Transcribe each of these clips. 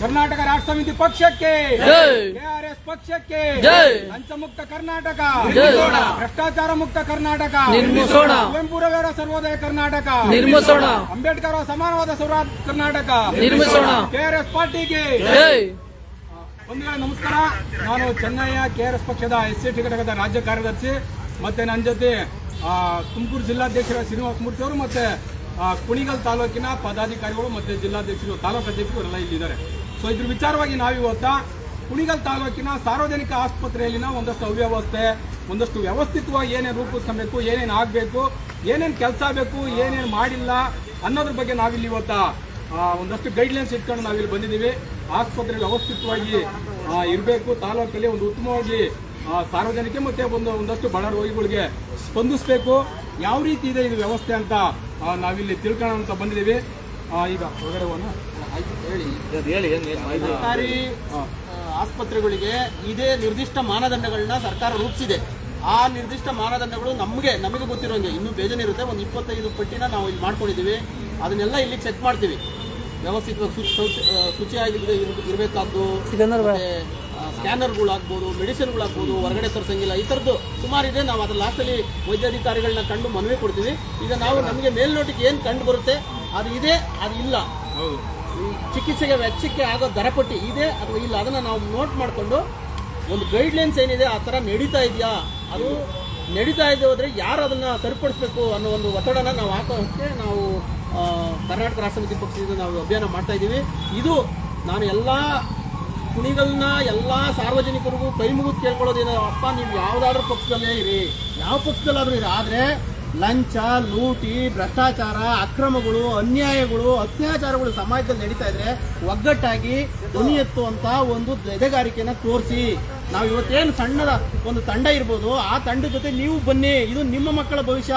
ಕರ್ನಾಟಕ ರಾಷ್ಟ್ರ ಸಮಿತಿ ಪಕ್ಷಕ್ಕೆ. ಕೆಆರ್ಎಸ್ ಪಕ್ಷಕ್ಕೆ ಪಂಚಮುಕ್ತ ಕರ್ನಾಟಕ. ಭ್ರಷ್ಟಾಚಾರ ಮುಕ್ತ ಕರ್ನಾಟಕ ನಿರ್ಮಿಸೋಣ. ಕುವೆಂಪುರವರ ಸರ್ವೋದಯ ಕರ್ನಾಟಕ ನಿರ್ಮಿಸೋಣ ಅಂಬೇಡ್ಕರ್ ಅವರ ಸಮಾನವಾದ ಸ್ವರಾಜ್ ಕರ್ನಾಟಕ ನಿರ್ಮಿಸೋಣ. ಕೆಆರ್ಎಸ್ ಪಾರ್ಟಿಗೆ ಬಂಧುಗಳೇ ನಮಸ್ಕಾರ ನಾನು ಚೆನ್ನಯ್ಯ ಕೆಆರ್ಎಸ್ ಪಕ್ಷದ ಎಸ್ ಸಿ ಟಿ ಘಟಕದ ರಾಜ್ಯ ಕಾರ್ಯದರ್ಶಿ ಮತ್ತೆ ನನ್ನ ಜೊತೆ ತುಮಕೂರು ಜಿಲ್ಲಾಧ್ಯಕ್ಷರ ಶ್ರೀನಿವಾಸ ಮೂರ್ತಿ ಅವರು ಮತ್ತೆ ಕುಣಿಗಲ್ ತಾಲೂಕಿನ ಪದಾಧಿಕಾರಿಗಳು ಮತ್ತೆ ಜಿಲ್ಲಾಧ್ಯಕ್ಷರು ತಾಲೂಕು ಅಧ್ಯಕ್ಷರು ಎಲ್ಲ ಇಲ್ಲಿದ್ದಾರೆ. ಸೊ ಇದ್ರ ವಿಚಾರವಾಗಿ ನಾವಿವತ್ತ ಕುಣಿಗಲ್ ತಾಲೂಕಿನ ಸಾರ್ವಜನಿಕ ಆಸ್ಪತ್ರೆಯಲ್ಲಿನ ಒಂದಷ್ಟು ಅವ್ಯವಸ್ಥೆ, ಒಂದಷ್ಟು ವ್ಯವಸ್ಥಿತವಾಗಿ ಏನೇನು ರೂಪಿಸ್ಕೊಬೇಕು, ಏನೇನು ಆಗಬೇಕು, ಏನೇನು ಕೆಲಸ ಬೇಕು, ಏನೇನು ಮಾಡಿಲ್ಲ ಅನ್ನೋದ್ರ ಬಗ್ಗೆ ನಾವಿಲ್ಲಿ ಇವತ್ತ ಒಂದಷ್ಟು ಗೈಡ್ಲೈನ್ಸ್ ಇಟ್ಕೊಂಡು ನಾವಿಲ್ಲಿ ಬಂದಿದ್ದೀವಿ. ಆಸ್ಪತ್ರೆ ವ್ಯವಸ್ಥಿತವಾಗಿ ಇರಬೇಕು. ತಾಲೂಕಲ್ಲಿ ಒಂದು ಉತ್ತಮವಾಗಿ ಸಾರ್ವಜನಿಕ ಮತ್ತೆ ಒಂದು, ಒಂದಷ್ಟು ಬಡ ರೋಗಿಗಳಿಗೆ ಸ್ಪಂದಿಸಬೇಕು. ಯಾವ ರೀತಿ ಇದೆ ಇದು ವ್ಯವಸ್ಥೆ ಅಂತ ನಾವಿಲ್ಲಿ ತಿಳ್ಕೊಳ್ಳೋಣ ಅಂತ ಬಂದಿದ್ದೀವಿ. ಆ, ಈಗ ಹೊರಗಡೆ ಹೋಗೋಣ? ಸರ್ಕಾರಿ ಆಸ್ಪತ್ರೆಗಳಿಗೆ ಇದೇ ನಿರ್ದಿಷ್ಟ ಮಾನದಂಡಗಳನ್ನ ಸರ್ಕಾರ ರೂಪಿಸಿದೆ. ಆ ನಿರ್ದಿಷ್ಟ ಮಾನದಂಡಗಳು ನಮಗೆ ನಮಗೆ ಗೊತ್ತಿರೋಂಗೆ. ಇನ್ನೂ ಬೇಜಾನಿರುತ್ತೆ. ಒಂದು ಇಪ್ಪತ್ತೈದು ಪಟ್ಟಿನ ನಾವು ಇಲ್ಲಿ ಮಾಡ್ಕೊಂಡಿದ್ದೀವಿ. ಅದನ್ನೆಲ್ಲ ಇಲ್ಲಿ ಚೆಕ್ ಮಾಡ್ತೀವಿ. ವ್ಯವಸ್ಥಿತವಾಗಿ ಶುಚಿ ಶೌಚ- ಆ, ಶುಚಿಯಾಗಿ ಇರಬೇಕಾದ್ದು ಸ್ಕ್ಯಾನರ್ಗಳಾಗ್ಬೋದು, ಮೆಡಿಸಿನ್ಗಳಾಗ್ಬೋದು, ಹೊರಗಡೆ ತರಿಸಂಗಿಲ್ಲ. ಈ ಥರದ್ದು ಸುಮಾರು ಇದೆ ನಾವು ಅದ್ರ ಲಾಸ್ಟಲ್ಲಿ ವೈದ್ಯಾಧಿಕಾರಿಗಳನ್ನ ಕಂಡು ಮನವಿ ಕೊಡ್ತೀವಿ. ಈಗ ನಾವು ನಮಗೆ ಮೇಲ್ನೋಟಕ್ಕೆ ಏನು ಕಂಡು ಬರುತ್ತೆ, ಅದು ಇದೆ, ಅದು ಇಲ್ಲ. ಚಿಕಿತ್ಸೆಗೆ ವೆಚ್ಚಕ್ಕೆ ಆಗೋ ದರಪಟ್ಟಿ ಇದೆ ಅಥವಾ ಇಲ್ಲ, ಅದನ್ನು ನಾವು ನೋಟ್ ಮಾಡಿಕೊಂಡು ಒಂದು ಗೈಡ್ಲೈನ್ಸ್ ಏನಿದೆ, ಆ ಥರ ನಡೀತಾ ಇದೆಯಾ? ಅದು ನಡೀತಾ ಇದೆ ಹೋದರೆ ಯಾರು ಅದನ್ನು ಸರಿಪಡಿಸ್ಬೇಕು ಅನ್ನೋ ಒಂದು ಒತ್ತಡನ ನಾವು ಹಾಕೋಕ್ಕೆ ನಾವು ಕರ್ನಾಟಕ ರಾಷ್ಟ್ರ ಸಮಿತಿ ಪಕ್ಷದಿಂದ ನಾವು ಅಭಿಯಾನ ಮಾಡ್ತಾ ಇದ್ದೀವಿ ಇದು ನಾನು ಎಲ್ಲ ಕುಣಿಗಲ್ನ ಎಲ್ಲ ಸಾರ್ವಜನಿಕರಿಗೂ ಕೈ ಮುಗಿದು ಕೇಳ್ಕೊಳ್ಳೋದೇನೋ ಅಪ್ಪ, ನೀವು ಯಾವುದಾದ್ರೂ ಪಕ್ಷದಲ್ಲೇ ಇರಿ. ಯಾವ ಪಕ್ಷದಲ್ಲಾದ್ರೂ ಇರಿ. ಆದರೆ ಲಂಚ, ಲೂಟಿ, ಭ್ರಷ್ಟಾಚಾರ, ಅಕ್ರಮಗಳು, ಅನ್ಯಾಯಗಳು, ಅತ್ಯಾಚಾರಗಳು ಸಮಾಜದಲ್ಲಿ ನಡೀತಾ ಇದ್ರೆ ಒಗ್ಗಟ್ಟಾಗಿ ಧ್ವನಿ ಎತ್ತುವಂತ ಒಂದು ಎದೆಗಾರಿಕೆನ ತೋರಿಸಿ. ನಾವು ಇವತ್ತೇನು ಸಣ್ಣದ ಒಂದು ತಂಡ ಇರ್ಬೋದು, ಆ ತಂಡ ಜೊತೆ ನೀವು ಬನ್ನಿ. ಇದು ನಿಮ್ಮ ಮಕ್ಕಳ ಭವಿಷ್ಯ.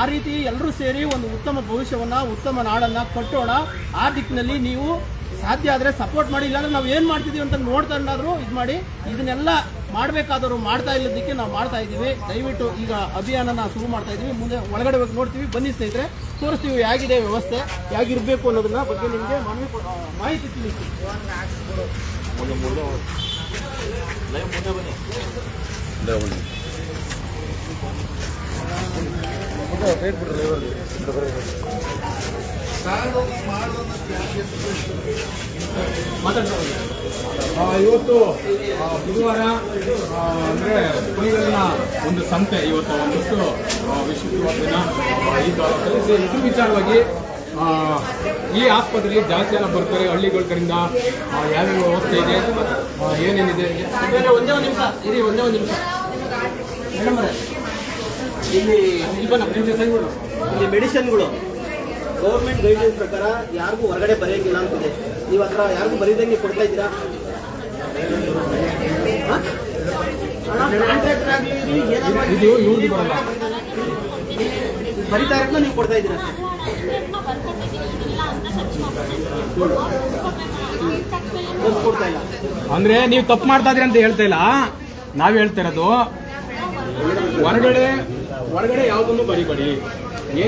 ಆ ರೀತಿ ಎಲ್ಲರೂ ಸೇರಿ ಒಂದು ಉತ್ತಮ ಭವಿಷ್ಯವನ್ನ, ಉತ್ತಮ ನಾಡನ್ನ ಕಟ್ಟೋಣ. ಆ ದಿಕ್ಕಿನಲ್ಲಿ ನೀವು ಸಾಧ್ಯ ಆದರೆ ಸಪೋರ್ಟ್ ಮಾಡಿ ಇಲ್ಲಾಂದ್ರೆ ನಾವು ಏನು ಮಾಡ್ತಿದ್ದೀವಿ ಅಂತ ಇಲ್ಲಾದರೂ ಇದು ಮಾಡಿ ಇದನ್ನೆಲ್ಲ ಮಾಡಬೇಕಾದವರು ಮಾಡ್ತಾ ಇಲ್ಲದಕ್ಕೆ ನಾವು ಮಾಡ್ತಾ ಇದ್ದೀವಿ. ದಯವಿಟ್ಟು ಈಗ ಅಭಿಯಾನನ ಶುರು ಮಾಡ್ತಾ ಇದ್ದೀವಿ. ಮುಂದೆ ಒಳಗಡೆ ಹೋಗಿ ನೋಡ್ತೀವಿ. ಬನ್ನಿ ಸ್ನೇಹಿತರೆ ತೋರಿಸ್ತೀವಿ ಹೇಗಿದೆ ವ್ಯವಸ್ಥೆ ಹೇಗಿರಬೇಕು ಅನ್ನೋದನ್ನ ಬಗ್ಗೆ ನಿಮಗೆ ಮನವಿ ಮಾಹಿತಿ ತಿಳಿಸ್ತೀವಿ ಆ, ಇವತ್ತು ಬುಧವಾರ ಅಂದರೆ ಕುಣಿಗಲ್ನ ಒಂದು ಸಂತೆ ಇವತ್ತು ಒಂದಷ್ಟು ವಿಶ್ವ ದಿನ. ಈ ತಾಲೂಕಲ್ಲಿ ಇದ್ರ ವಿಚಾರವಾಗಿ ಈ ಆಸ್ಪತ್ರೆಯಲ್ಲಿ ಜಾಸ್ತಿ ಜನ ಬರ್ತಾರೆ ಹಳ್ಳಿಗಳ ಕಡೆಯಿಂದ. ಯಾರ್ಯಾರು ಯಾವ್ಯಾವ ವ್ಯವಸ್ಥೆ ಇದೆ? ಏನೇನಿದೆ? ಒಂದೇ ಒಂದು ನಿಮಿಷ. ಇರಿ ಒಂದೇ ಒಂದು ನಿಮಿಷ. ಮೇಡಮ್ ಇಲ್ಲಿ. ಇಲ್ಲಿ ಮೆಡಿಸಿನ್ಗಳು ಗೌರ್ಮೆಂಟ್ ಗೈಡ್ಲೈನ್ಸ್ ಪ್ರಕಾರ ಯಾರಿಗೂ ಹೊರಗಡೆ ಬರೆಯಂಗಿಲ್ಲ ಅಂತಿದೆ. ನೀವು ಹತ್ರ ಯಾರಿಗೂ ಬರೀದಂಗೆ ಕೊಡ್ತಾ ಇದ್ದೀರಾ? ಬರಿತಾ ಇರೋದ್ನ ನೀವು ಕೊಡ್ತಾ ಇದ್ದೀರಾ ದೋಸ್ ಕೊಡ್ತಾ ಇಲ್ಲ ಅಂದ್ರೆ ನೀವು ತಪ್ಪು ಮಾಡ್ತಾ ಇದ್ರಿ ಅಂತ ಹೇಳ್ತಾ ಇಲ್ಲ. ನಾವ್ ಹೇಳ್ತಾ ಇರೋದು ಹೊರಗಡೆ ಹೊರಗಡೆ ಯಾವ್ದನ್ನು ಬರಿಬೇಡಿ.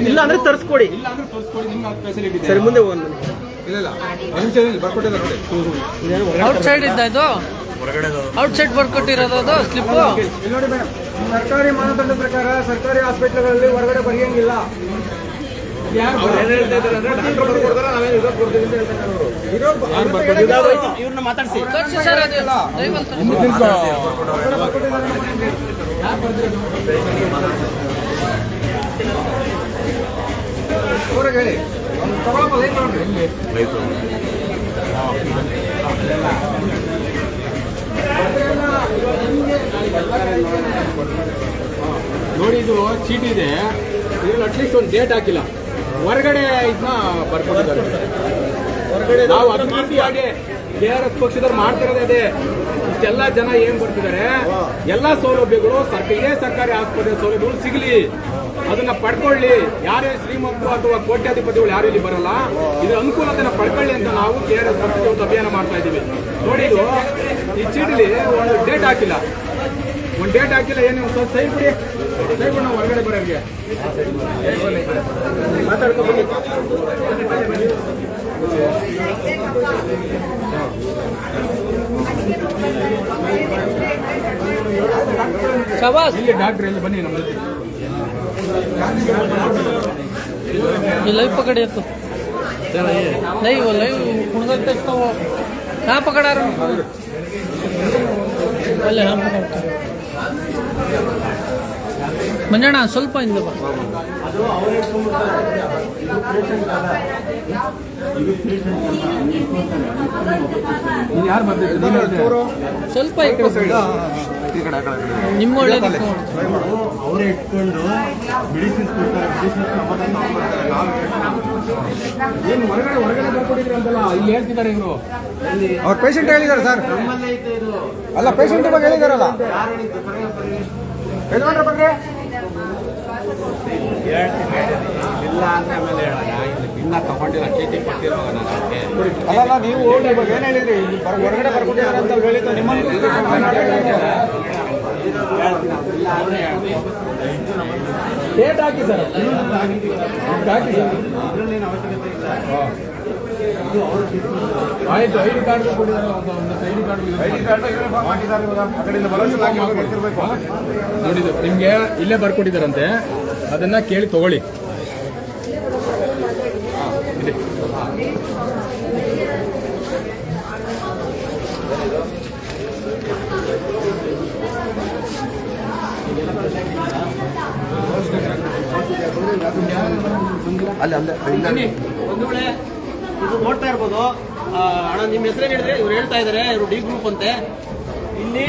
ಇಲ್ಲ ಅಂದ್ರೆ ತರಿಸ್ಕೊಡಿ. ಇಲ್ಲ ಅಂದ್ರೆ ತೋರಿಸ್ಕೊಡಿ ನಿಮ್ಗೆ ಫೆಸಿಲಿಟಿ ಸರಿ ಮುಂದೆ ಒಂದು ಇಲ್ಲ ಇಲ್ಲ. ನಿಮಿಷದಲ್ಲಿ ಬರ್ಕೊಟ್ಟಿದ್ದಾರೆ ನೋಡಿ. ಔಟ್ ಸೈಡ್ ಇದ್ದ ಇದು? ಔಟ್ ಸೈಡ್ ಬರ್ಕೊಟ್ಟಿರೋದು ಅದು ಸ್ಲಿಪ್ ಇಲ್ಲಿ ನೋಡಿ ಮೇಡಮ್ ಸರ್ಕಾರಿ ಮಾನದಂಡ ಪ್ರಕಾರ ಸರ್ಕಾರಿ ಹಾಸ್ಪಿಟ್ಲ್ಗಳಲ್ಲಿ ಹೊರಗಡೆ ಬರೆಯಂಗಿಲ್ಲ. ಇವ್ರನ್ನ ಮಾತಾಡಿಸಿ. ಸರ್ ಅದು ದಯವಿಟ್ಟು ಹೇಳಿ ತಗೊಳಪ್ಪ ಲೈನ್ ಮಾಡ್ರಿ ನೋಡಿ ಇದು ಚೀಟಿ ಇದೆ. ಇದ್ರಲ್ಲಿ ಅಟ್ಲೀಸ್ಟ್ ಒಂದು ಡೇಟ್ ಹಾಕಿಲ್ಲ. ಹೊರಗಡೆ ಇದನ್ನ ಬರ್ಕೊಂಡಿದ್ದಾರೆ. ನಾವು ಕೆ ಆರ್ ಎಸ್ ಪಕ್ಷದವ್ರು ಮಾಡ್ತಿರೋದೇ ಅದೇ ಇಷ್ಟೆಲ್ಲ ಜನ ಏನ್ ಬರ್ತಿದ್ದಾರೆ ಎಲ್ಲಾ ಸೌಲಭ್ಯಗಳು ಇದೇ ಸರ್ಕಾರಿ ಆಸ್ಪತ್ರೆ ಸೌಲಭ್ಯಗಳು ಸಿಗಲಿ. ಅದನ್ನ ಪಡ್ಕೊಳ್ಳಿ. ಯಾರೇ ಶ್ರೀಮಂತರು ಅಥವಾ ಕೋಟ್ಯಾಧಿಪತಿಗಳು ಯಾರು ಇಲ್ಲಿ ಬರಲ್ಲ. ಇದ್ರ ಅನುಕೂಲತೆನ ಪಡ್ಕೊಳ್ಳಿ ಅಂತ ನಾವು ಕೆ ಆರ್ ಎಸ್ ಪಕ್ಷದ ಒಂದು ಅಭಿಯಾನ ಮಾಡ್ತಾ ಇದ್ದೀವಿ. ನೋಡಿ ಈ ಚೀಟಿಲಿ ಒಂದು ಡೇಟ್ ಹಾಕಿಲ್ಲ. ಒಂದು ಡೇಟ್ ಹಾಕಿಲ್ಲ, ಏನು ಸ್ವಲ್ಪ ಸೈ ಬಿಡಿ ದಯವಿಟ್ಟು ನಾವು ಹೊರಗಡೆ ಬರೋರಿಗೆ. ಮಾತಾಡ್ಕೊಂಡು शाबाश। ये लाइव पकड़े तो। नहीं वो लाइव तो कुंडल कहाँ पकड़ा रहा हूँ? हाँ। पहले हम पकड़ते ಮಂಜಣ್ಣ ಸ್ವಲ್ಪ ಹಿಂದೆ ಬಾ ಯಾರು? ಸ್ವಲ್ಪ ಈ ಕಡೆ. ನಿಮ್ಮ ಒಳ್ಳೆ ನೋಡಿ. ಅವರೇ ಇಟ್ಕೊಂಡು ಮೆಡಿಸಿನ್ಸ್ ಕೊಡ್ತಾರೆ ಮೆಡಿಸಿನ್ಸ್ ಏನು ಹೊರಗಡೆ ಹೊರಗಡೆ ಬರ್ಕೊಟ್ಟಿದ್ರಿ ಅಂತಲ್ಲ ಇಲ್ಲಿ ಹೇಳ್ತಿದ್ದಾರೆ ಇವರು ಅವ್ರ ಪೇಷಂಟ್ ಹೇಳಿದ್ದಾರೆ ಸರ್ ನಮ್ಮಲ್ಲೇ ಐತೆ ಇದು ಅಲ್ಲ ಪೇಷಂಟ್ ಬಗ್ಗೆ ಹೇಳಿದಾರಲ್ಲ. ಯಜಮಾನ್ರ ಬಗ್ಗೆ ಇಲ್ಲ ಅಂದ್ರೆ ಆಮೇಲೆ ಹೇಳೋಣ ಇನ್ನ ತಗೊಂಡಿಲ್ಲ ಚೀಟಿ ಕೊಟ್ಟಿರುವಾಗ ನಾನು ಅಲ್ಲ ನೀವು ಇವಾಗ ಏನ್ ಹೇಳಿದ್ರಿ? ಇಲ್ಲಿ ಹೊರಗಡೆ ಬರ್ಕೊಟ್ಟಿದ್ದಾರೆ ಅಂತ ಹೇಳಿದ್ದು ನಿಮ್ಮನ್ನು ಡೇಟ್ ಹಾಕಿ ಸರ್. ಹಾಕಿ ಸರ್. ಆಯ್ತು ಐ ಡಿ ಕಾರ್ಡ್ ಕೊಟ್ಟಿದ್ದಾರೆ ಒಂದು ಒಂದು ಐ ಡಿ ಕಾರ್ಡ್ ನೋಡಿದ್ದು ನಿಮಗೆ ಇಲ್ಲೇ ಬರ್ಕೊಟ್ಟಿದ್ದಾರಂತೆ. ಅದನ್ನ ಕೇಳಿ ತಗೊಳ್ಳಿ. ಅಲ್ಲ ಇದೆ. ಅಲ್ಲಿ ಅಲ್ಲ. ಬನ್ನಿ ಒಂದು ವೇಳೆ ಇದು ನೋಡ್ತಾ ಇರ್ಬೋದು. ಅಣ್ಣ ನಿಮ್ಮ ಹೆಸರೇನು ಹೇಳಿದ್ರೆ? ಇವ್ರು ಹೇಳ್ತಾ ಇದ್ದಾರೆ ಇವರು ಡಿ ಗ್ರೂಪ್ ಅಂತೆ. ಇಲ್ಲಿ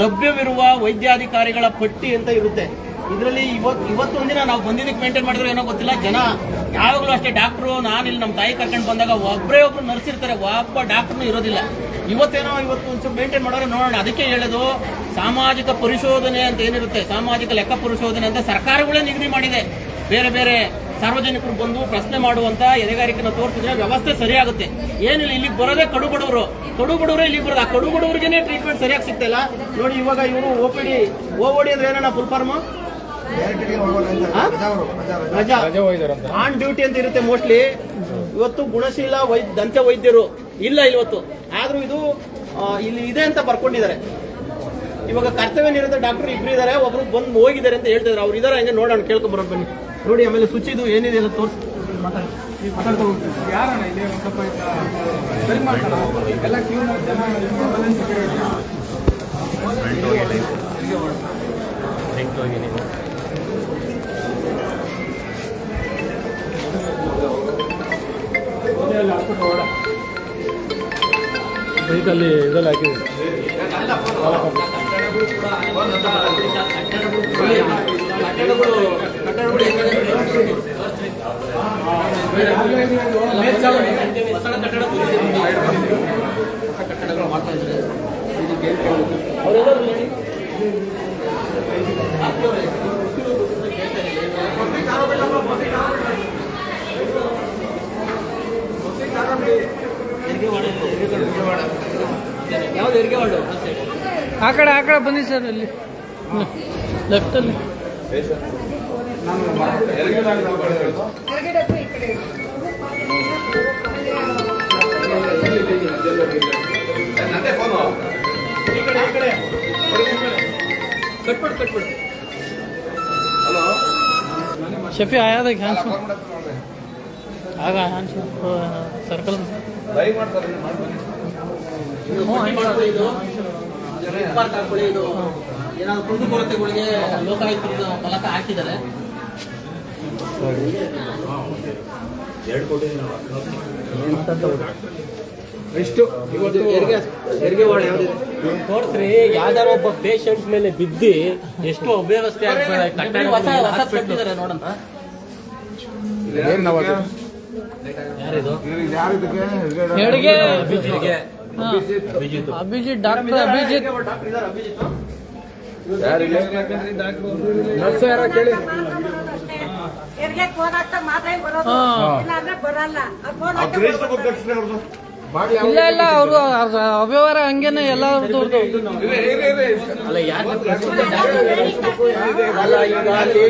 ಲಭ್ಯವಿರುವ ವೈದ್ಯಾಧಿಕಾರಿಗಳ ಪಟ್ಟಿ ಅಂತ ಇರುತ್ತೆ. ಇದರಲ್ಲಿ ಇವತ್ತು ದಿನ ನಾವು ಬಂದಿದ್ದಕ್ಕೆ ಮೇಂಟೈನ್ ಮಾಡಿದ್ರೆ ಏನೋ ಗೊತ್ತಿಲ್ಲ. ಜನ ಯಾವಾಗಲೂ ಅಷ್ಟೇ ಡಾಕ್ಟ್ರು ನಾನು ಇಲ್ಲಿ ನಮ್ಮ ತಾಯಿ ಕರ್ಕೊಂಡು ಬಂದಾಗ ಒಬ್ಬರೇ ಒಬ್ರು ನರ್ಸ್ ಇರ್ತಾರೆ. ಒಬ್ಬ ಡಾಕ್ಟ್ರು ಇರೋದಿಲ್ಲ. ಇವತ್ತೇನೋ ಇವತ್ತು ಒಂಚೂರು ಮೇಂಟೈನ್ ಮಾಡೋರು ನೋಡೋಣ. ಅದಕ್ಕೆ ಹೇಳೋದು, ಸಾಮಾಜಿಕ ಪರಿಶೋಧನೆ ಅಂತ ಏನಿರುತ್ತೆ? ಸಾಮಾಜಿಕ ಲೆಕ್ಕ ಪರಿಶೋಧನೆ ಅಂತ ಸರ್ಕಾರಗಳೇ ನಿಗದಿ ಮಾಡಿದೆ. ಬೇರೆ ಬೇರೆ ಸಾರ್ವಜನಿಕರು ಬಂದು ಪ್ರಶ್ನೆ ಮಾಡುವಂತ ಎದೆಗಾರಿಕೆನ ತೋರಿಸಿದ್ರೆ ವ್ಯವಸ್ಥೆ ಸರಿಯಾಗುತ್ತೆ. ಏನಿಲ್ಲ ಇಲ್ಲಿಗೆ ಬರೋದೇ ಕಡು ಬಡವರು ಕಡು ಬಡವರೇ ಇಲ್ಲಿಗೆ ಬರೋದು. ಆ ಕಡು ಬಡವರಿಗೆ ಟ್ರೀಟ್ಮೆಂಟ್ ಸರಿಯಾಗಿ ಸಿಗ್ತಿಲ್ಲ ನೋಡಿ ಇವಾಗ ಇವರು O P D O OD ಅಂದ್ರೆ ಏನಣ್ಣ ಫುಲ್ ಫಾರ್ಮ್ ರಜಾ ಆನ್ ಡ್ಯೂಟಿ ಅಂತ ಇರುತ್ತೆ ಮೋಸ್ಟ್ಲಿ ಇವತ್ತು ಗುಣಶೀಲ ವೈದ್ಯ ದಂತ ವೈದ್ಯರು ಇಲ್ಲ ಇವತ್ತು ಆದ್ರೂ ಇದು ಇಲ್ಲಿ ಇದೆ ಅಂತ ಬರ್ಕೊಂಡಿದ್ದಾರೆ. ಇವಾಗ ಕರ್ತವ್ಯ ನಿರತ ಡಾಕ್ಟರ್ ಇಬ್ರು ಇದಾರೆ. ಒಬ್ರು ಬಂದು ಹೋಗಿದ್ದಾರೆ ಅಂತ ಹೇಳ್ತಿದ್ರು. ಅವ್ರು ಇದಾರೆ ಹಂಗೆ ನೋಡೋಣ ಕೇಳ್ಕೊಂಡ್ ಬರೋಣ ಬನ್ನಿ. ನೋಡಿ ಆಮೇಲೆ ಶುಚಿದು ಏನಿದೆ ಎಲ್ಲ ತೋರಿಸಿ ಬೈಕಲ್ಲಿ ಇದೆಲ್ಲ ಯಾರಣ್ಣ ಇಲ್ಲಿ ಒಂದು ಸ್ವಲ್ಪ ಆಯ್ತಾ ಸರಿ ಮಾಡ್ತಾರ ಎಲ್ಲ ಕ್ಯೂ ಜನ ambulance security. ಅದೇ ಅಲ್ಲಿ ಆಕಡೆ ಹೊರಡ. ಬೈಕಲ್ಲಿ ಇದೆಲ್ಲ ಹಾಕಿದ್ರು ಯಾವ್ದು ಹೆರಿಗೆ ವಾರ್ಡು ಆ ಕಡೆ ಆ ಕಡೆ ಬನ್ನಿ ಸರ್ ಅಲ್ಲಿ ಲೆಫ್ಟಲ್ಲಿ ಶಫಿ ಆಯಾದಾಗ ಆಗ ಸರ್ಕಲ್ ಲೈವ್ ಇದು ಇದು ಮೂಲಕ ಹಾಕಿದ್ದಾರೆ ಇಷ್ಟು ಇವತ್ತು ಹೆರಿಗೆ ಹೆರಿಗೆ ವಾರ್ಡ್ ಯಾವ್ದಿದೆ ತೋರ್ಸ್ರಿ ಯಾವ್ದಾರ ಒಬ್ಬ ಪೇಷಂಟ್ ಮೇಲೆ ಬಿದ್ದಿ ಎಷ್ಟು ಅವ್ಯವಸ್ಥೆ ಆಗ್ತದೆ ಹೊಸ ಹೊಸ ಕಟ್ಟಿದ್ದಾರೆ ನೋಡಂತ ಏನ್ ನಾವು ಅದು? ಯಾರಿದು? ಹೆಡ್ಗೆ ಬಿಜಿಗೆ ಹಾ. ಅಭಿಜಿತ್. ಡಾಕ್ಟರ್ ಅಭಿಜಿತ್. ಡಾಕ್ಟರ್ ಇದ್ದಾರೆ ಅಭಿಜಿತ್. ಯಾರಿಗೆ ನರ್ಸ್ ಯಾರ ಕೇಳಿ. ಹೆರಿಗೆ ಫೋನ್ ಹಾಕ್ತಾ ಬರೋದು. ಇಲ್ಲ ಅಂದ್ರೆ ಬರಲ್ಲ. ಆ ಫೋನ್ ಹಾಕ್ತಾ ಇಲ್ಲ ಇಲ್ಲ ಅವರು ಅವ್ಯವಹಾರ ಹಂಗೇನೆ ಎಲ್ಲ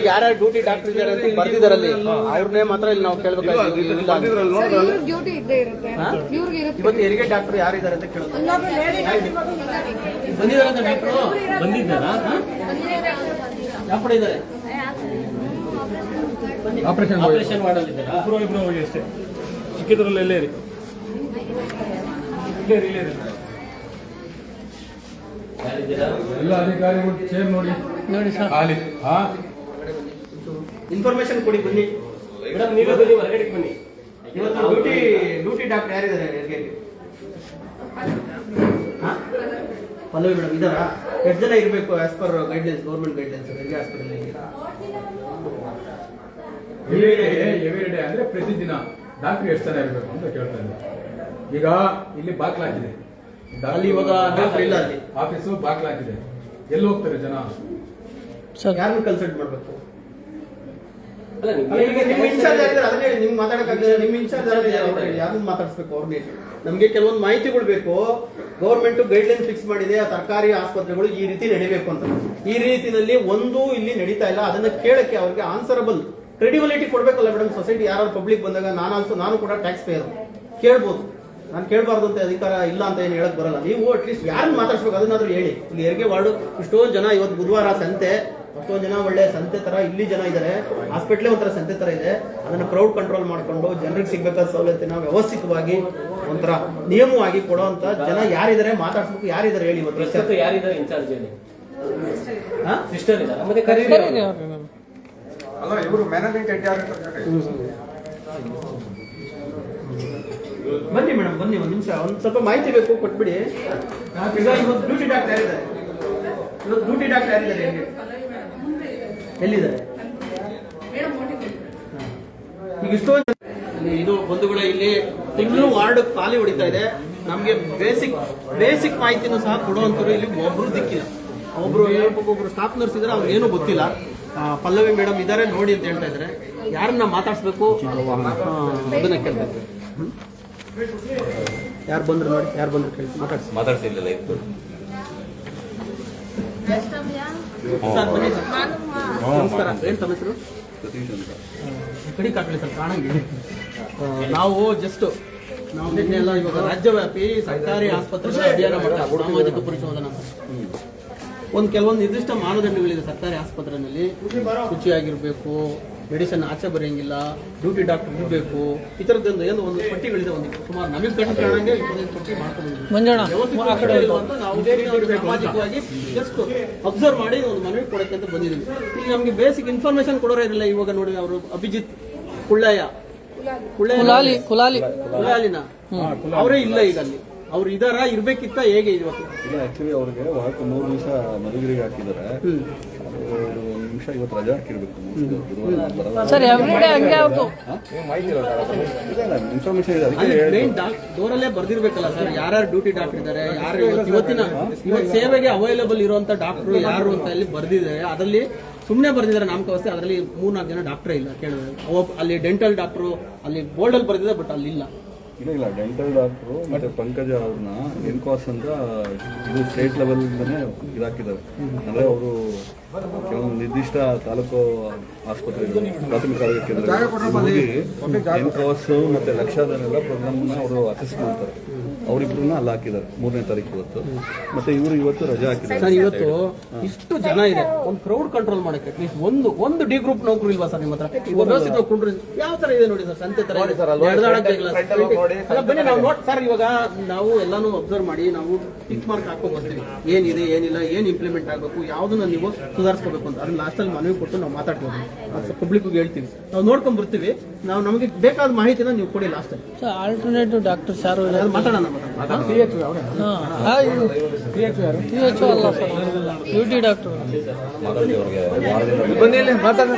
ಯಾರ್ಯಾರು ಡ್ಯೂಟಿ ಡಾಕ್ಟರ್ ಇದ್ದಾರೆ ಅಂತ ಬರ್ದಿದಾರಲ್ಲಿ ಅವ್ರನ್ನೇ ಮಾತ್ರ ಇಲ್ಲಿ ನಾವು ಕೇಳ್ಬೇಕಾಗಿ ಇಲ್ಲ ಅಂತ. ಡ್ಯೂಟಿ ಇದ್ದೇ ಇರುತ್ತೆ. ಇರುತ್ತೆ. ಇವತ್ತು ಹೆರಿಗೆ ಡಾಕ್ಟರ್ ಯಾರಿದ್ದಾರೆ ಅಂತ ಕೇಳೋದು ಬಂದಿದಾರಂತ ಡಾಕ್ಟ್ರು ಬಂದಿದ್ದಾರಾ ಯಾವ ಕಡೆ ಇದ್ದಾರೆ? ಆಪರೇಷನ್ ಆಪರೇಷನ್ ಮಾಡಲಿದ್ದಾರಾ ಸಿಕ್ಕಿದ್ರಲ್ಲಿ ಎಲ್ಲೇ ರೀ ಎಲ್ಲ ಅಧಿಕಾರಿಗಳು ಚೇರ್ ನೋಡಿ. ನೋಡಿ ಸರ್. ಖಾಲಿ. ಹಾ? ಇನ್ಫಾರ್ಮೇಶನ್ ಕೊಡಿ ಬನ್ನಿ. ಮೇಡಮ್ ನೀವೇ ಬನ್ನಿ ಹೊರಗಡೆ ಬನ್ನಿ. ಇವತ್ತು ಡ್ಯೂಟಿ ಡ್ಯೂಟಿ ಡಾಕ್ಟರ್ ಯಾರಿದ್ದಾರೆ ಹಾ? ಪಲ್ಲವಿ ಮೇಡಮ್ ಇದಾರಾ? ಎಷ್ಟು ಜನ ಇರಬೇಕು as per guidelines government guidelines ಎಲ್ಲಿ ಹಾಸ್ಪಿಟಲ್ ಎವ್ರಿ ಡೇ ಅಂದ್ರೆ ಪ್ರತಿದಿನ. ಡಾಕ್ಟರ್ ಎಷ್ಟು ಜನ ಇರಬೇಕು ಅಂತ ಕೇಳ್ತಾ ಇದ್ದಾರೆ ಈಗ ಇಲ್ಲಿ ಬಾಕ್ಲಾಗಿದೆ ಅಲ್ಲಿ ಇವಾಗ ಡಾಕ್ಟರ್ ಇಲ್ಲ ಅಲ್ಲಿ. ಆಫೀಸು ಬಾಕ್ಲಾಗಿದೆ ಎಲ್ಲಿ ಹೋಗ್ತಾರೆ ಜನ? ಸರ್. ಯಾರನ್ನ ಕನ್ಸಲ್ಟ್ ಮಾಡಬೇಕು? ಅಲ್ಲ ನಿಮ್ಮ ಇನ್ಚಾರ್ಜ್ ಯಾರಿದ್ದಾರೆ ಅದನ್ನೇ ಹೇಳಿ ನಿಮ್ಗೆ ಮಾತಾಡಕ್ಕಾಗಲಿಲ್ಲ. ನಿಮ್ಮ ಇನ್ಚಾರ್ಜ್ ಯಾರನ್ನ ಮಾತಾಡಿಸ್ಬೇಕು ಅವ್ರನ್ನೇ ನಮಗೆ ಕೆಲವೊಂದು ಮಾಹಿತಿಗಳು ಬೇಕು. ಗೌರ್ಮೆಂಟ್ ಗೈಡ್ಲೈನ್ ಫಿಕ್ಸ್ ಮಾಡಿದೆ ಆ ಸರ್ಕಾರಿ ಆಸ್ಪತ್ರೆಗಳು ಈ ರೀತಿ ನಡಿಬೇಕು ಅಂತ. ಈ ರೀತಿನಲ್ಲಿ ಒಂದು ಇಲ್ಲಿ ನಡೀತಾ ಇಲ್ಲ. ಅದನ್ನ ಕೇಳಕ್ಕೆ ಅವ್ರಿಗೆ ಆನ್ಸರಬಲ್ ಕ್ರೆಡಿಬಿಲಿಟಿ ಕೊಡ್ಬೇಕಲ್ಲ ಮೇಡಮ್ ಸೊಸೈಟಿ ಯಾರು ಪಬ್ಲಿಕ್ ಬಂದಾಗ ನಾನು ಆಲ್ಸೋ ನಾನು ಕೂಡ ಟ್ಯಾಕ್ಸ್ ಪೇಯರ್ ಕೇಳ್ಬೋದು. ನಾನು ಕೇಳಬಾರ್ದು ಅಂತ ಅಧಿಕಾರ ಇಲ್ಲ ಅಂತ ಏನು ಹೇಳಕ್ ಬರಲ್ಲ. ನೀವು ಅಟ್ಲೀಸ್ಟ್ ಯಾರನ್ನ ಮಾತಾಡ್ಸ್ಬೇಕು ಅದನ್ನಾದ್ರೂ ಹೇಳಿ. ಇಲ್ಲಿ ಹೆರಿಗೆ ವಾರ್ಡು ಇಷ್ಟೊಂದು ಜನ ಇವತ್ತು ಬುಧವಾರ ಸಂತೆ ಅಷ್ಟೊಂದು ಜನ ಒಳ್ಳೆ ಸಂತೆ ತರ ಇಲ್ಲಿ ಜನ ಇದ್ದಾರೆ ಹಾಸ್ಪಿಟ್ಲೇ ಒಂಥರ ಸಂತೆ ತರ ಇದೆ. ಅದನ್ನ ಕ್ರೌಡ್ ಕಂಟ್ರೋಲ್ ಮಾಡ್ಕೊಂಡು ಜನರಿಗೆ ಸಿಗ್ಬೇಕಾದ ಸವಲತ್ತಿನ ವ್ಯವಸ್ಥಿತವಾಗಿ ಒಂಥರ ನಿಯಮವಾಗಿ ಕೊಡುವಂತ ಜನ ಯಾರಿದ್ದಾರೆ ಮಾತಾಡ್ಸ್ಬೇಕು ಯಾರಿದ್ದಾರೆ ಹೇಳಿ ಇವತ್ತು. ಯಾರಿದಾರೆ ಯಾರಿದ್ದಾರೆ ಇನ್ಚಾರ್ಜ್ ಹೇಳಿ? ಹಾ? ಸಿಸ್ಟರ್ ಇದ್ದಾರೆ. ಮತ್ತೆ ಕರೀರಿ ಕರೀರಿ ಅಲ್ಲ ಇವರು ಯಾರು ಬನ್ನಿ ಮೇಡಮ್ ಬನ್ನಿ ಒಂದು ನಿಮಿಷ ಒಂದು ಸ್ವಲ್ಪ ಮಾಹಿತಿ ಬೇಕು ಕೊಟ್ಬಿಡಿ. ಈಗ ಇವತ್ತು ಡ್ಯೂಟಿ ಡಾಕ್ಟರ್ ಇದ್ದಾರೆ. ಇವತ್ತು ಡ್ಯೂಟಿ ಡಾಕ್ಟರ್ ಇದ್ದಾರೆ? ಎಲ್ಲಿದ್ದಾರೆ? ಈಗ ಇಷ್ಟೊಂದು ಇಲ್ಲಿ ಇದು ಬಂಧುಗಳ ಇಲ್ಲಿ ತಿಂಗಳು ವಾರ್ಡ್ ಖಾಲಿ ಹೊಡಿತಾ ಇದೆ. ನಮಗೆ ಬೇಸಿಕ್ ಬೇಸಿಕ್ ಮಾಹಿತಿನೂ ಸಹ ಕೊಡುವಂಥವ್ರು ಇಲ್ಲಿ ಒಬ್ರು ದಿಕ್ಕಿಲ್ಲ. ಒಬ್ರು ಹೇಳ್ಬೇಕು ಒಬ್ರು ಸ್ಟಾಫ್ ನರ್ಸ್ ಇದ್ದಾರೆ ಅವ್ರು ಏನೂ ಗೊತ್ತಿಲ್ಲ. ಪಲ್ಲವಿ ಮೇಡಮ್ ಇದ್ದಾರೆ ನೋಡಿ ಅಂತ ಹೇಳ್ತಾ ಇದ್ದಾರೆ. ಯಾರನ್ನ ಮಾತಾಡಿಸ್ಬೇಕು? ಅದನ್ನ ಕೇಳ್ಬೇಕು. ಯಾರು ಬಂದ್ರು ನೋಡಿ ಯಾರು ಬಂದ್ರು ಕೇಳಿ ಮಾತಾಡ್ಸಿ. ಮಾತಾಡ್ಸಿಲ್ಲ ಇತ್ತು ಸರ್ ಬನ್ನಿ ಸರ್ ನಮಸ್ಕಾರ. ಏನ್ ತಮ್ಮ ಹೆಸರು? ಕಡಿ ಕಾಟ್ಲಿ ಸರ್ ಕಾಣಂಗಿಲ್ಲ. ನಾವು ಜಸ್ಟ್ ನಾವು ನಿನ್ನೆ ಎಲ್ಲ ಇವಾಗ ರಾಜ್ಯವ್ಯಾಪಿ ಸರ್ಕಾರಿ ಆಸ್ಪತ್ರೆ ಅಭಿಯಾನ ಮಾಡ್ತಾರೆ ಸಾಮಾಜಿಕ ಪರಿಶೋಧನಾ ಒಂದು ಕೆಲವೊಂದು ನಿರ್ದಿಷ್ಟ ಮಾನದಂಡಗಳಿದೆ ಸರ್ಕಾರಿ ಆಸ್ಪತ್ರೆಯಲ್ಲಿ ಶುಚಿಯಾಗಿರ್ಬೇಕು ಮೆಡಿಸಿನ್ ಆಚೆ ಬರೆಯಂಗಿಲ್ಲ ಡ್ಯೂಟಿ ಡಾಕ್ಟರ್ ಇರಬೇಕು ಈ ಥರದ್ದೊಂದು ಏನು ಒಂದು ಪಟ್ಟಿಗಳಿದೆ ಒಂದು. ಸುಮಾರು ನಮಗೆ ಕಣ್ಣು ಕಾಣಂಗೆ ಇಪ್ಪತ್ತೈದು ಪಟ್ಟಿ ಮಾಡ್ಕೊಂಡು ಮಂಜಣ್ಣ ಆ ಕಡೆ ಇಲ್ಲ ಅಂತ ನಾವು ಸಾಮಾಜಿಕವಾಗಿ ಜಸ್ಟ್ ಅಬ್ಸರ್ವ್ ಮಾಡಿ ಒಂದು ಮನವಿ ಕೊಡಕ್ಕೆ ಅಂತ ಬಂದಿದ್ದೀವಿ ಈಗ ನಮಗೆ ಬೇಸಿಕ್ ಇನ್ಫಾರ್ಮೇಶನ್ ಕೊಡೋರೇ ಇರಲಿಲ್ಲ ಇವಾಗ ನೋಡಿ ಅವರು ಅಭಿಜಿತ್ ಕುಳ್ಳಯ್ಯ. ಕುಳ್ಳಯ್ಯ ಕುಲಾಲಿ ಕುಲಾಲಿ. ಕುಲಾಲಿನ? ಅವರೇ ಇಲ್ಲ ಈಗ ಅಲ್ಲಿ. ಅವ್ರು ಇದಾರ ಇರ್ಬೇಕಿತ್ತ ಹೇಗೆ ಇವತ್ತು? ಇಲ್ಲ ಆಕ್ಚುಲಿ ಅವ್ರಿಗೆ ವಾರಕ್ಕೆ ಮೂರು ದಿವಸ ಮದುವೆಗೆ ಹಾಕಿದ್ದಾರೆ. ನಿಮಿಷ ಇವತ್ತು ರಜಾ ಹಾಕಿರ್ಬೇಕು. ಸರ್ ಹಂಗೆ ಅವ್ರದ್ದು ಇನ್ಫಾರ್ಮೇಶನ್ ಇದೆ ಅದಕ್ಕೆ ಹೇಳಿದ್ದು. ಮೇನ್ ಡೋರಲ್ಲೇ ಬರ್ದಿರ್ಬೇಕಲ್ಲ ಸರ್ ಯಾರ್ಯಾರು ಡ್ಯೂಟಿ ಡಾಕ್ಟರ್ ಇದ್ದಾರೆ ಯಾರು ಇವತ್ತಿನ ಇವತ್ತು ಸೇವೆಗೆ ಅವೈಲೇಬಲ್ ಇರುವಂತ ಡಾಕ್ಟರ್ ಯಾರು ಅಂತ ಅಲ್ಲಿ ಬರ್ದಿದ್ದಾರೆ ಅದರಲ್ಲಿ ಸುಮ್ಮನೆ ಬರ್ದಿದ್ದಾರೆ ನಾಮಕಾವಸ್ಥೆ ಅದರಲ್ಲಿ ಮೂರ್ನಾಲ್ಕು ಜನ ಡಾಕ್ಟರ್ ಇಲ್ಲ ಕೇಳಿದ್ರೆ. ಅವ- ಅಲ್ಲಿ ಡೆಂಟಲ್ ಡಾಕ್ಟರ್ ಅಲ್ಲಿ ಬೋರ್ಡಲ್ಲಿ ಬರ್ದಿದೆ ಬಟ್ ಅಲ್ಲಿ ಇಲ್ಲ ಇಲ್ಲ ಇಲ್ಲ ಡೆಂಟಲ್ ಡಾಕ್ಟ್ರು ಮತ್ತೆ ಪಂಕಜ ಅವ್ರನ್ನ ಎನ್ಕಾಸ್ ಅಂತ ಇದು ಸ್ಟೇಟ್ ಲೆವೆಲ್ ಇಂದಾನೆ ಇದಾಕಿದ್ದಾರೆ. ಅಂದ್ರೆ ಅವರು ಕೆಲವೊಂದು ನಿರ್ದಿಷ್ಟ ತಾಲೂಕು ಆಸ್ಪತ್ರೆಗಳು ಪ್ರಾಥಮಿಕ ಆರೋಗ್ಯ ಕೇಂದ್ರ ಎನ್ಕಾಸ್ ಮತ್ತೆ ಲಕ್ಷಾದನೆಲ್ಲ ಪ್ರೋಗ್ರಾಮ್ನ ಅವರು ಅಸೆಸ್ ಮಾಡ್ತಾರೆ. ಅವರಿಬ್ರನ್ನ ಅಲ್ಲಿ ಹಾಕಿದ್ದಾರೆ. ಮೂರನೇ ತಾರೀಕು ಇವತ್ತು. ಮತ್ತೆ ಇವರು ಇವತ್ತು ರಜಾ ಹಾಕಿದ್ದಾರೆ. ಸರ್ ಇವತ್ತು ಇಷ್ಟು ಜನ ಇದೆ. ಒಂದು ಕ್ರೌಡ್ ಕಂಟ್ರೋಲ್ ಮಾಡಕ್ಕೆ ಅಟ್ಲೀಸ್ಟ್ ಒಂದು ಒಂದು ಡಿ ಗ್ರೂಪ್ ನೌಕರು ಇಲ್ವಾ ಸರ್ ನಿಮ್ಮ ಹತ್ರ ವ್ಯವಸ್ಥಿತ ಕುಂಡ್ರು ಯಾವ ತರ ಇದೆ ನೋಡಿ ಸರ್ ಸಂತೆ ತರ ಇದೆ. ಎಳ್ದಾಡಕ್ಕೆ ಆಗಿಲ್ಲ ಸರ್. ಅಲ್ಲ ಬನ್ನಿ ನಾವು ನೋಡ್ ಸರ್ ಇವಾಗ ನಾವು ಎಲ್ಲಾನು ಅಬ್ಸರ್ವ್ ಮಾಡಿ ನಾವು ಟಿಕ್ ಮಾರ್ಕ್ ಹಾಕೊಂಡ್ ಬರ್ತೀವಿ. ಏನಿದೆ ಏನಿಲ್ಲ ಏನ್ ಇಂಪ್ಲಿಮೆಂಟ್ ಆಗಬೇಕು ಯಾವ್ದನ್ನ ನೀವು ಸುಧಾರಿಸ್ಕೋಬೇಕು ಅಂತ. ಅದನ್ನ ಲಾಸ್ಟ್ ಅಲ್ಲಿ ಮನವಿ ಕೊಟ್ಟು ನಾವು ಮಾತಾಡ್ತೀವಿ. ಪಬ್ಲಿಕ್ ಹೇಳ್ತೀವಿ. ನಾವು ನೋಡ್ಕೊಂಡ್ ಬರ್ತೀವಿ. ನಾವು ನಮಗೆ ಬೇಕಾದ ಮಾಹಿತಿನ ನೀವು ಕೊಡಿ ಲಾಸ್ಟ್ ಅಲ್ಲಿ. ಸರ್ ಆಲ್ಟರ್ನೇಟಿವ್ ಡಾಕ್ಟರ್ ಸರ್ ಅದು ಮಾತಾಡೋಣ. Duty doctor. ಮಾತಾಡ್ತೀವಿ ಅವ್ರಿಗೆ. ವಾರದಿಂದ ಬನ್ನಿ ಮಾತಾಡ